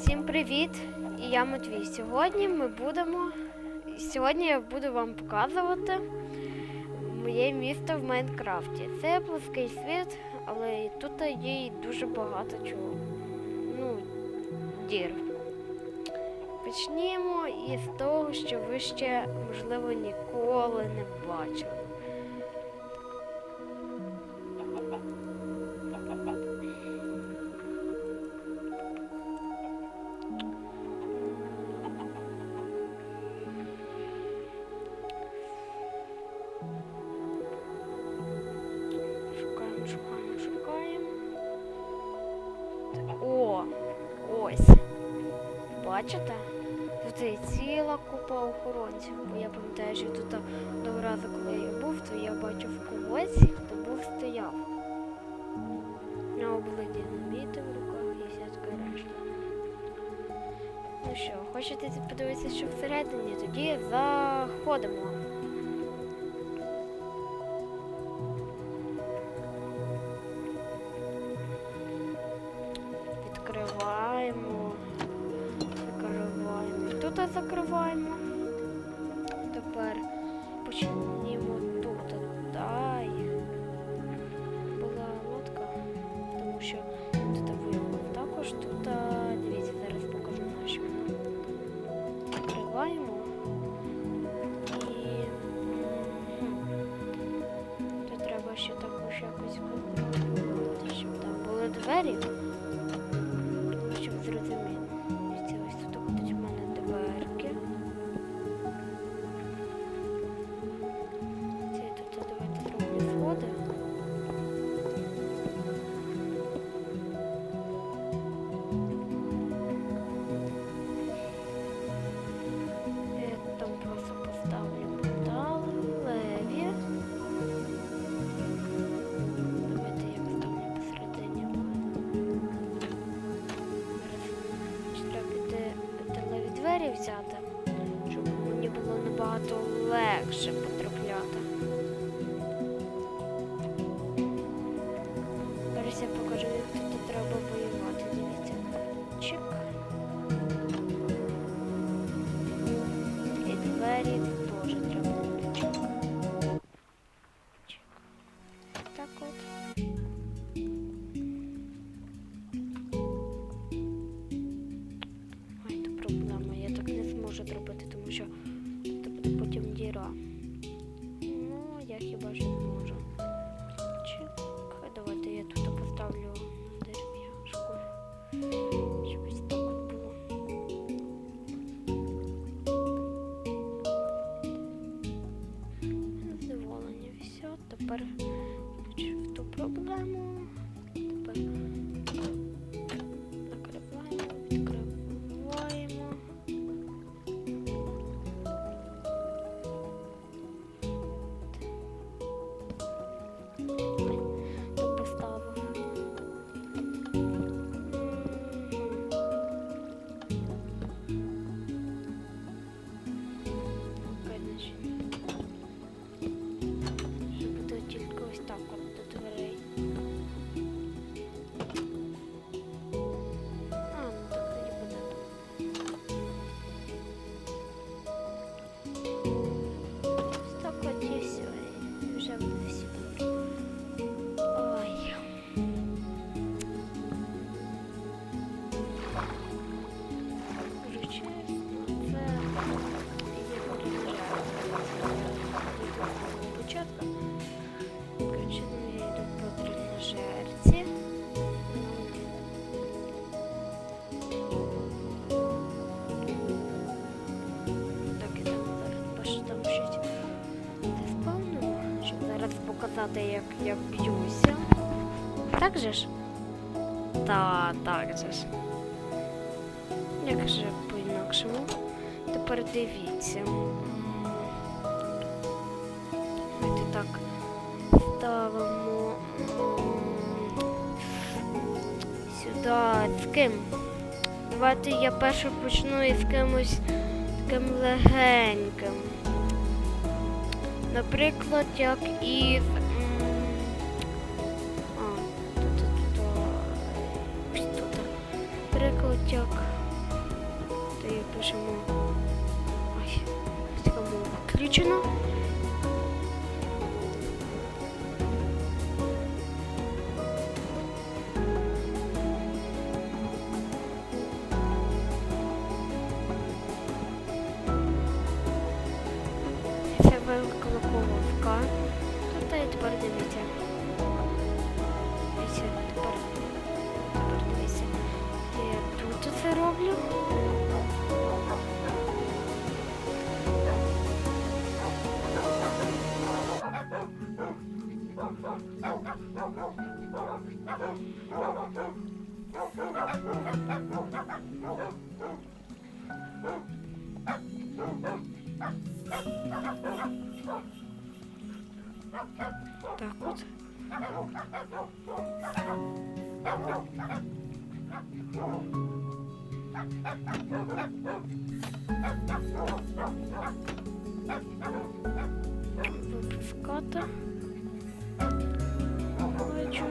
Всім привіт! І я Матвій. Сьогодні ми будемо. Сьогодні я буду вам показувати моє місто в Майнкрафті. Це плоский світ, але тут є дуже багато чого. Ну, дір. Почнімо із того, що ви ще, можливо, ніколи не бачили. Бачите? Тут є ціла купа охоронців. Бо я пам'ятаю, що тут того разу, коли я був, то я бачив когось, хто був стояв. На облиді динаміти в руках і решта. Ну що, хочете подивитися, що всередині? Тоді заходимо. Закриваємо. Тепер почнімо тут. Дай. Була лодка, тому що тут виявив також. Тут, дивіться, зараз покажу наші. Закриваємо. Ще також якось щоб там були двері. Проблема. Я так не зможу зробити, тому що це буде потім діра. Ну, я хіба що показати, як я б'юся. Так же ж? Та, так же ж. Як же по-інакшому? Тепер дивіться. Давайте так ставимо сюди з ким? Давайте я перше почну із кимось таким легеньким. Наприклад, як тут, тут, ось тут. Наприклад, як я пишемо. Ой, така мова включена. Так от. Випускати. Бачу.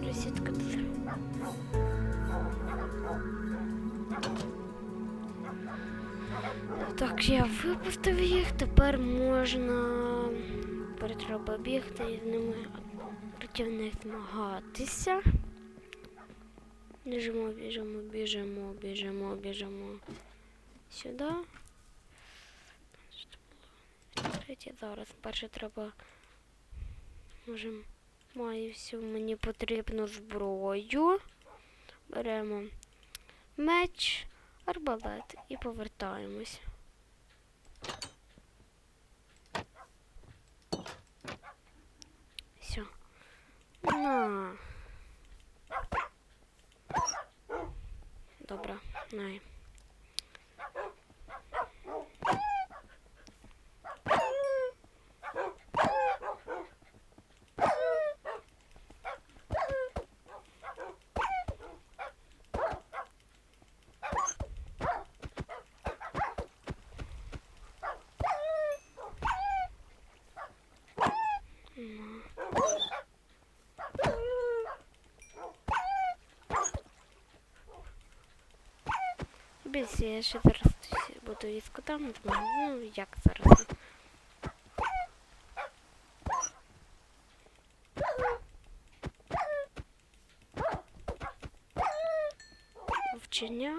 Дверцятка. Тут. Так, я випустив їх, тепер можна. Треба бігти і з ними проти них змагатися. Біжимо, біжимо, біжимо, біжимо, біжимо. Сюди. Третє зараз. Перше треба. Може, маю всю мені потрібну зброю. Беремо меч, арбалет і повертаємось. Все. На. Добре, най. Без я ще зараз буду із котами, ну як зараз. Вчення.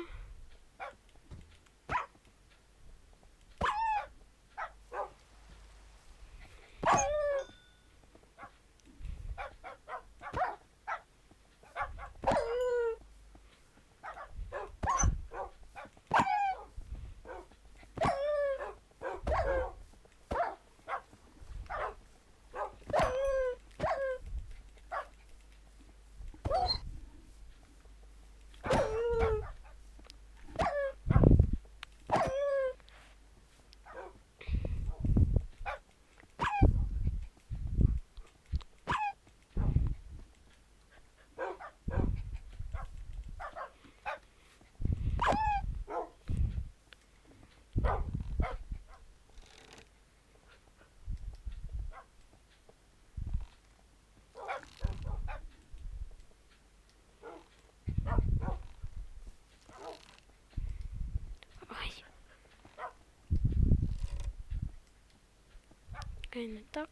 Окей, не так.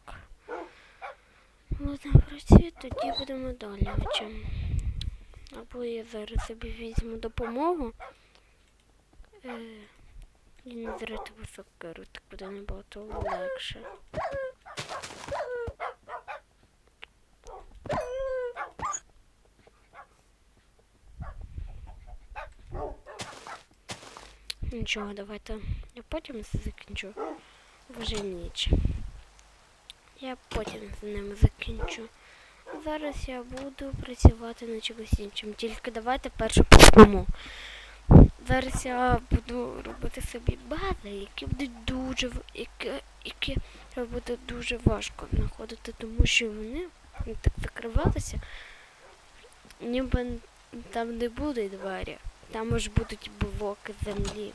Ладно, працює, тоді будемо далі вчимо. Або я зараз собі візьму допомогу. Е, і не зря тебе сокеру, так буде набагато легше. Нічого, давайте. Я потім це закінчу. Вже ніч. Я потім з ним закінчу. Зараз я буду працювати на чогось іншим. Тільки давайте перше поспимо. Зараз я буду робити собі бази, які будуть дуже які, які буде дуже важко знаходити, тому що вони так закривалися, ніби там не буде двері. Там аж будуть блоки землі.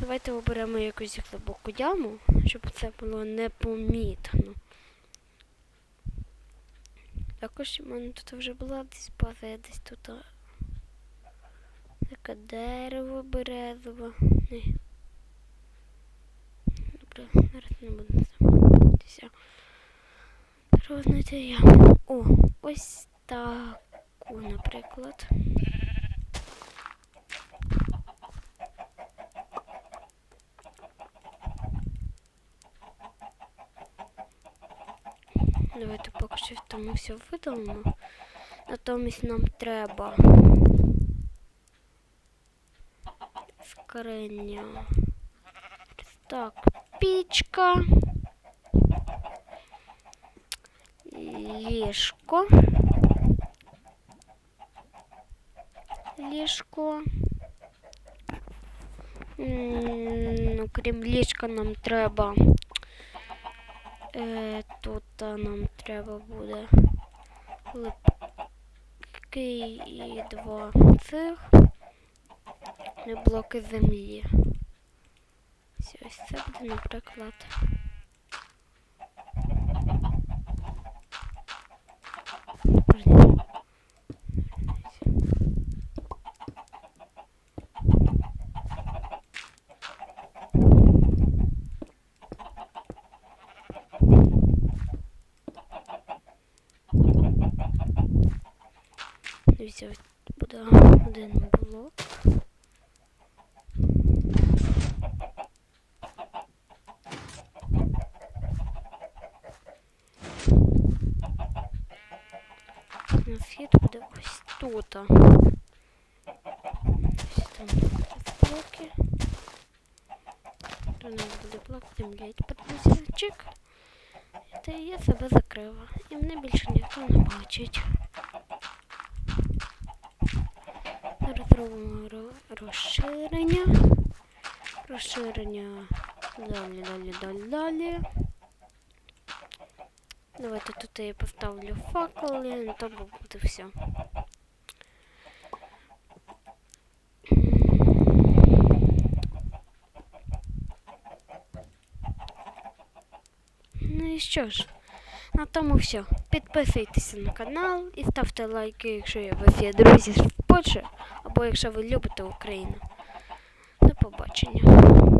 Давайте оберемо якусь глибоку яму, щоб це було непомітно. Також у мене тут вже була десь база, десь тут. Таке дерево березове. Ні. Добре, зараз не буду замотитися. Треба знайти яму. О, ось таку, наприклад. що тому все видалимо. Натомість нам треба скриня. Так, пічка. Ліжко. Ліжко. М, Ну, крім ліжка нам треба. Е, тут а, нам треба буде липки і два цих і блоки землі. Ось це буде, наприклад. Дивіться, буде один блок. Вхід буде ось тут. Ось там блоки. Тут у нас буде блок землі. Тепер друзі, чик. Та я себе закрила. І мене більше ніхто не бачить. Зараз розширення. Розширення. Далі, далі, далі, далі. Давайте тут я поставлю факел, і на тому буде все. Ну і що ж, на тому все. Підписуйтеся на канал і ставте лайки, якщо у вас є друзі з Польщі, або якщо ви любите Україну. До побачення.